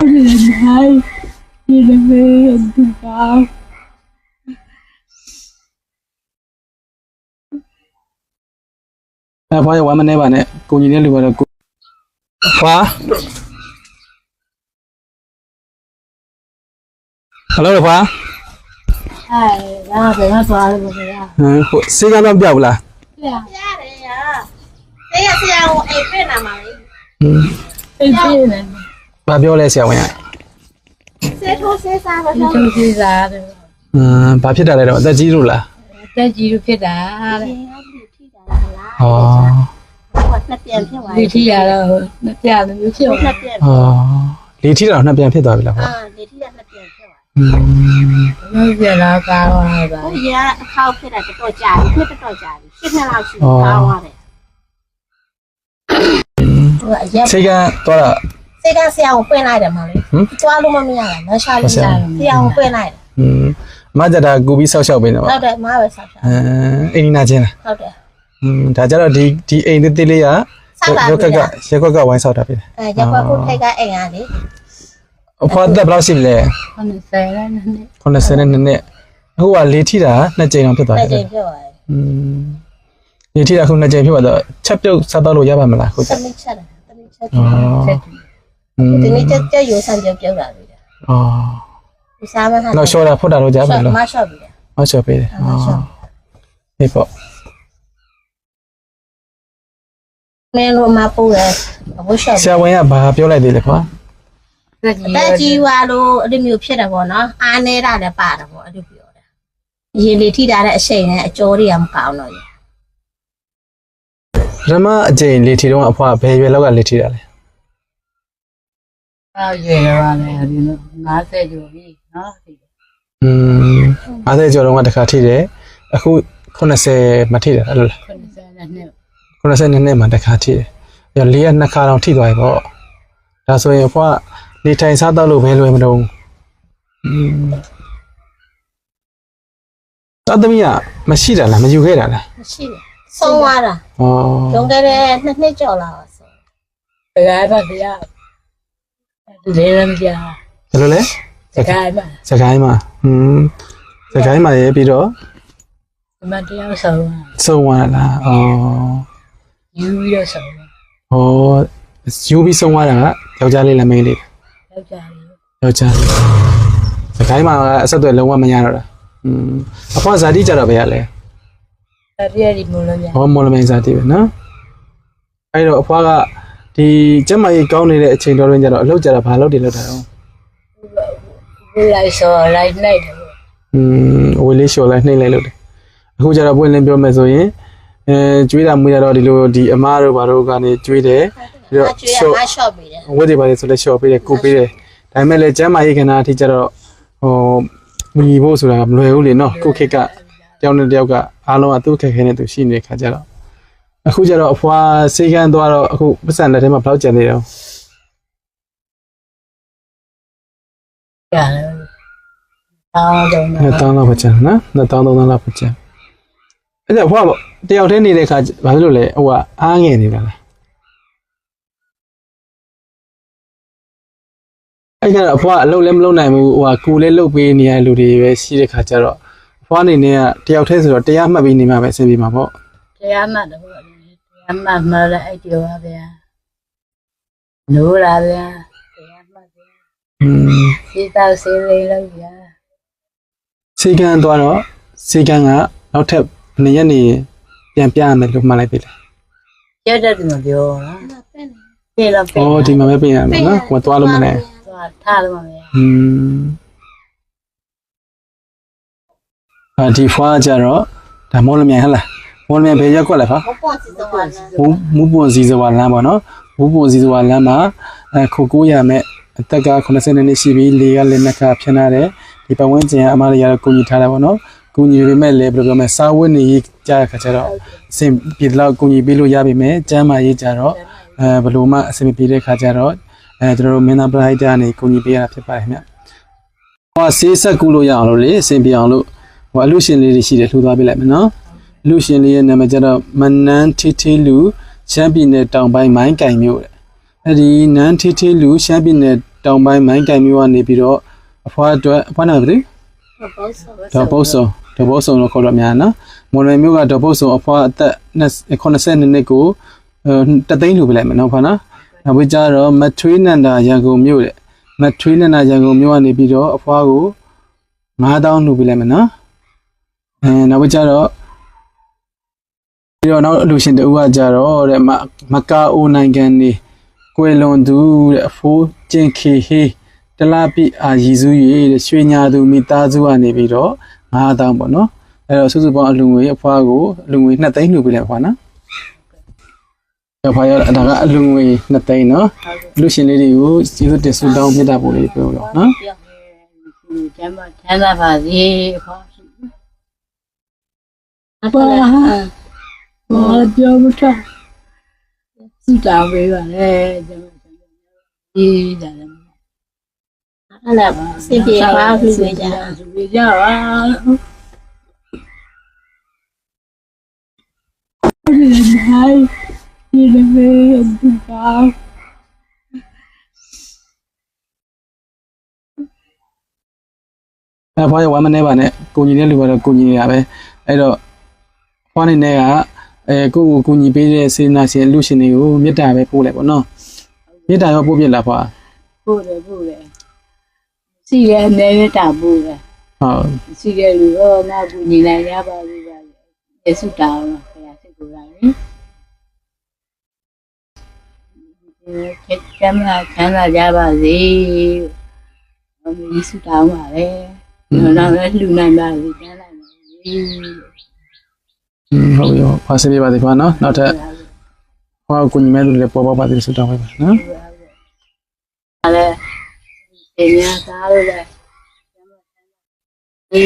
Hi, Jennifer, Dubai. အဲဖွားရဝမ်းမနေပါနဲ့ကိုကြီးနဲ့လူကတော့ကိုဖွာဟယ်လိုဖွာ Hi, đó, phải nó xóa được rồi à? ဟမ်ဟိုစေကတော့ပြောက်ဘူးလား Dạ, ရတယ်ရတေးရဆရာကိုအိမ်ပြနာမှာလေဟမ် em biết này, ဘာပြောလဲဆရာဝန်ကဆေးထိုးဆေးစားပါ em တော့ không biết ra được. ဟမ်ဘာဖြစ်တာလဲတော့အသက်ကြီးလို့လား Cái gì được biết đã ဒီ đấy. ကလူထိတာလားဩဟိုနှစ်ပြန်ဖြစ်သွား Đi thi à đâu, nó chả được biết chưa. နှစ်ပြန်ဩလေထီတော့နှစ်ပြန်ဖြစ်သွားပြီလားဖွာအာဒီထိတာနှစ်ပြန်ဖြစ်သွားဟမ် Nó biết là cao rồi ဟို bà. ရအခေါက်ဖြစ်တာတော်တော်ကြာပြီနှစ်တော်တော်ကြာပြီရှစ်နှစ်လောက်ရှိပြီကောင်းသွားတယ်ဟိုရက်စေကတော့တာ စေကဆရာကိုပွင့်လိုက်တယ်မလေးသွားလို့မမရတာမရှာလို့ဆရာကိုပွင့်လိုက်တယ် ဟမ်အမကြတာကူပြီးဆောက်ရှောက်ပေးနေပါ ဟုတ်တယ်မပဲဆောက်ရှာ အဲအိမ်နီနာချင်းလား ဟုတ်တယ် ဟမ်ဒါကြတော့ဒီဒီအိမ်သေးသေးလေးက ဆောက်လာ ရောက်က ပြီ က လား ရက်ကွက်ကဝိုင်းဆောက်တာပြီ အဲရက်ကွက်ကိုထိတ်ကအိမ်ကလေ အဖွားတက်ဘယ်လောက်ရှိလဲ Con này xe đấy, nó này. 82နှစ်အခုကလေထီတာနှစ်ကြိမ်အောင်ဖြစ်သွား တဲ့ တ ကြိ ယ် မ်ဖြစ်သွားတယ် อืมလေထီတာခုနှစ်ကြိမ်ဖြစ်သွားတော့ချက်ပြုတ်စားတော့လို့ရပါမလားခု တ ချက် မီးချက်တယ်တမီးချက် อ๋อ อืม ဒီနေ့ကြက်ကြက်ရိုးဆန်ကြက်ပြုတ်လာပြီ။အော်။ဒီစားမဟာ။နောက်ရှော့တာဖွတ်တာတော့ကြားပြန်လို့။မရှော့ပြီ။မရှော့ပြီ။အော်။ဒီပေါ့။နင်းလို့မပိုးရအဝတ်ရှော့။ဆရာဝန်ကဘာပြောလိုက်သေးလဲခွာ။တက်ကြီးဝါလို့အဲ့လိုမျိုးဖြစ်တာပေါ့နော်။အားနေတာလည်းပါတာပေါ့အဲ့လိုပြောတာ။ရေလေထိတာတဲ့အချိန်နဲ့အကျော်တွေကမကောင်းတော့ရ။ရမအကျိန်လေထီတော့အဖွားဘယ်ရွယ်လောက်ကလေထီတာလဲ။ Bao giờ rồi này, thì nó nó sẽ rồi đi, nó thì อืม50ကျော်တော့ကတစ်ခါထိတယ်အခု80မထိတယ်အဲ့လိုလား con xe này nè. 90နှစ်မှာတစ်ခါထိတယ်ပြီးတော့လေးရနှစ်ခါတော့ထိသွားပြီပေါ့ဒါဆိုရင်အဖွားနေထိုင်စားတော့လို့ဘယ်လွယ်မတော့อืมတော်သမီးကမရှိတာလားမယူခဲ့တာလား မရှိဘူးဆုံးသွားတာ ဩ လွန်ခဲ့တဲ့နှစ်နှစ်ကျော်လာပါဆို Cái gái bà thì လေးလည်းမပြောဘယ်လိုလဲစကိုင်းမှာစကိုင်းမှာဟွန်းစကိုင်းမှာရေးပြီးတော့ဒီမှာတရားဆောင်ဆုံးသွားလားဩယူပြီးတော့ဆောင်ဟောယူပြီးဆုံးသွားတာကယောက်ျားလေးလားမိန်းလေးယောက်ျားလေးယောက်ျားလေးစကိုင်းမှာအဆက်အသွယ်လုံးဝမရတော့တာอืมအဖေဇာတိကြတော့ဘယ်ရလဲဇာတိရဒီမလို့ရဟောမလို့မင်းဇာတိပဲနော်အဲ့တော့အဖွားက ဒီကျက်မကြီးကောင်းနေတဲ့အချိန်တော်တွင်ကြတော့အလုပ်ကြတော့ဘာလုပ်တယ်လုပ်တာတော့ Lại sầu lại này. อืมအဝေးလေးလျှော်လိုက်နှိမ့်လိုက်လို့တယ်အခုကျတော့ပွင့်လင်းပြောမယ်ဆိုရင်အဲကျွေးတာမွေးတာတော့ဒီလိုဒီအမားတို့ဘာတို့ကနေကျွေးတယ်ပြီးတော့အကျွေးလျှော်ကမဆော့ပြီတယ်ဝတ်တွေပါလေဆိုလဲလျှော်ပေးတယ်ကိုပေးတယ်ဒါပေမဲ့လည်းကျမ်းမာရေးခန္ဓာအထိကျတော့ဟိုမညီဖို့ဆိုတာမလွယ်ဘူးလေနော်ကိုခေတ်ကတယောက်နဲ့တယောက်ကအားလုံးကသူ့ခက်ခဲနဲ့သူရှိနေတဲ့ခါကျတော့ အခုကျတော့အဖွာစေကန်းသွားတော့အခုပတ်စံလက်ထဲမှာဘယ်လောက်ကျန်နေတော့ Cả. Tao đâu နှစ် nó. တောင်းလောက်ပဲကျန်နော်နှစ်တောင်းသုံးတောင်းလောက်ပဲကျန်အဲ့ဒါအဖွာတယောက်တည်းနေတဲ့ခါဘာလို့လဲဟိုကအားငယ်နေတာလားအဲ့ကတော့အဖွာအလုပ်လည်းမလုပ်နိုင်ဘူးဟိုကကူလည်းလုပ်ပေးနေရတဲ့လူတွေပဲရှိတဲ့ခါကျတော့အဖွာအနေနဲ့ကတယောက်တည်းဆိုတော့တရားမှတ်ပြီးနေမှာပဲအဆင်ပြေမှာပေါ့ Thế mà đâu. Thế mà mà အမှန်မှလည်းအဲ့ဒီပါဗျာနိုးလာဗျာတရားမှတ်ဗျာစေတောက်စေလေးလောက်ဗျာစေကံသွားတော့စေကံကနောက်ထပ်နှစ်ရက်နေပြန်ပြရမယ်လို့မှတ်လိုက်ပြီလေရက်တက်တယ်မပြောနော်ပြေလောက်ပြေဩဒီမှာပဲပြင်ရမယ်နော်ဟိုသွားလို့မလဲသွားထားလို့မလဲอืมအာဒီဖွာကြတော့ဒါမော်လမြိုင်ဟလား မော်လမြိုင်ဘယ်ရက်ကွက်လဲဖာဘပေါ့စီတော့လာမူမူပွန်စီဇဝါလမ်းပေါ့နော်မူပွန်စီဇဝါလမ်းမှာအခုကိုရမယ်အသက်က80နှစ်ရှိပြီလေကလည်းနှစ်ခါဖြန်းထားတယ်ဒီပတ်ဝန်းကျင်ကအမားတွေကတော့ကုညီထားတာပေါ့နော်ကုညီပေမဲ့လည်းဘယ်လိုပြောမလဲစာဝတ်နေရေးကြားတဲ့ခါကျတော့အဆင်ပြေတော့ကုညီပေးလို့ရပြီမယ်ကျမ်းမာရေးကြတော့အဲဘယ်လိုမှအဆင်မပြေတဲ့ခါကျတော့အဲကျွန်တော်တို့မင်းသားပရိုက်တာနေကုညီပေးရတာဖြစ်ပါတယ်ခင်ဗျဟောဆေးဆက်ကူလို့ရအောင်လို့လေအဆင်ပြေအောင်လို့ဟိုအလူရှင်လေးတွေရှိတယ်လှူသွားပေးလိုက်မယ်နော် လူရှင်လေးရဲ့နာမည်ကျတော့မနန်းထီထီလူရှမ်းပြည်နယ်တောင်ပိုင်းမိုင်းကင်မြို့တဲ့အဲ့ဒီနန်းထီထီလူရှမ်းပြည်နယ်တောင်ပိုင်းမိုင်းတိုင်မျိုးကနေပြီးတော့အဖွားအတွက်အဖွားနာပြီဘောဆောဒေါ်ပုတ်ဆုံဒေါ်ပုတ်ဆုံလို့ခေါ်တော့များနော်မော်လမျိုးကဒေါ်ပုတ်ဆုံအဖွားအသက်82နှစ်ကိုတသိန်းလူပြလိုက်မယ်နော်ဖွာနော်နောက်ပြီးကြတော့မထွေးနန္ဒာရန်ကုန်မြို့တဲ့မထွေးနန္ဒာရန်ကုန်မြို့ကနေပြီးတော့အဖွားကို9000လူပြလိုက်မယ်နော်အဲနောက်ပြီးကြတော့ ပြီးတော့နောက်လူရှင်တူကကြတော့တဲ့မကာအိုနိုင်ငံနေကွယ်လွန်သူတဲ့အဖိုးကျင်ခေဟေးတလားပိအာရည်စု၍တဲ့ရွှေညာသူမိသားစုကနေပြီးတော့9000ပေါ့နော်အဲ့တော့စုစုပေါင်းအလူငွေအဖွားကိုအလူငွေ2သိန်းလှူပေးလိုက်ပါနော်အဖွားရဒါကအလူငွေ2သိန်းနော်လူရှင်လေးတွေကိုကျေးဇူးတင်ဆုတောင်းမေတ္တာပို့လေးပြောတော့နော်ကျမ်းမချမ်းသာပါစေအဖေအဲ့ဒါ ဘာပြောမထားစတောင်းပေးပါလေကျမ်းမချမ်းသာဒီဒါလည်းအဲ့ဒါစိတ်ပြေပါပြီလေကြာသူကြပါဒီနေ့ဒီနေ့ဒီပါအဲဖွားရဝမ်းမနေပါနဲ့ကိုကြီးတဲ့လူကတော့ကိုကြီးနေရပဲအဲ့တော့ဖွားနေနဲ့က အဲကိုကိုကိုကြီးပေးတဲ့စေနာရှင်လူရှင်တွေကိုမေတ္တာပဲပို့လိုက်ပေါ့နော်မေတ္တာရောပို့ပြလားဖွားပို့တယ်ပို့တယ်စီရနေရတာပို့တယ်ဟုတ်စီရလူတော့ငါကူညီနိုင်ရပါလိမ့်ပါလေဆုတောင်းခရစိတ်ကိုယ်တိုင်ချက်ချမ်းသာချမ်းသာကြပါစေ။အမေဆုတောင်းပါလေ။ကျွန်တော်လည်းလူနိုင်ပါစေချမ်းသာပါစေ ဟုတ်ပြီဖွားစေပြပါသေးဖွားနော်နောက်ထပ်ဖွားကိုကိုကြီးမဲ့လူတွေပေါ်ပေါ်ပါသေးဆုတောင်းပေးပါနော်။ဒါလည်းတင်ညာသားလို့လည်းချမ်းသာချမ်းသာ။ဒီ